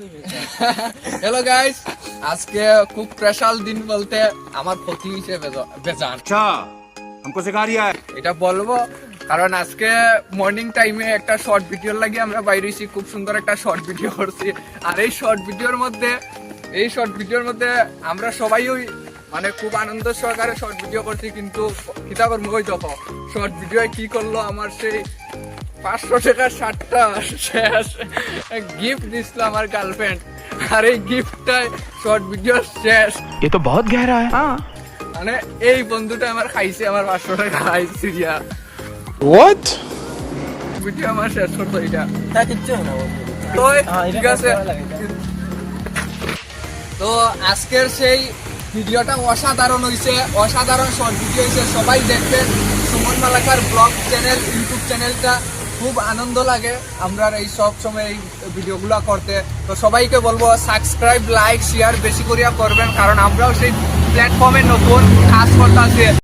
Hello guys আজকে খুব special দিন বলতে আমার ক্ষতি হিসেবে বেজান अच्छा हमको सिखा रिया है এটা বলবো কারণ আজকে মর্নিং টাইমে একটা শর্ট ভিডিওর লাগে আমরা বাইরেছি খুব সুন্দর একটা শর্ট ভিডিও করছি আর এই শর্ট ভিডিওর মধ্যে এই শর্ট ভিডিওর মধ্যে আমরা সবাই ওই মানে খুব আনন্দ সহকারে শর্ট ভিডিও করছি কিন্তু কিতাবের মুখ দেখো। শর্ট ভিডিও কি করল আমার সেই পাঁচশো টাকার শার্টটা শেষ গিফট দিচ্ছিল আমার গার্লফ্রেন্ড আর এই গিফটটাই শর্ট ভিডিও শেষ। এ তো বহুত গেহরা হ্যাঁ। মানে এই বন্ধুটা আমার খাইছে আমার পাঁচশো টাকা খাইছি দিয়া। হোয়াট ভিডিও আমার শেষ করতো এটা। তো ঠিক আছে। তো আজকের সেই ভিডিওটা অসাধারণ হয়েছে অসাধারণ শর্ট ভিডিও হয়েছে সবাই দেখবেন Suman Malakar blog channel YouTube চ্যানেলটা খুব আনন্দ লাগে। আমরা এই সব সময় এই ভিডিওগুলো করতে। তো সবাইকে বলব সাবস্ক্রাইব লাইক শেয়ার বেশি করিয়া করবেন, কারণ আমরাও সেই প্ল্যাটফর্মে নতুন কাজ করতে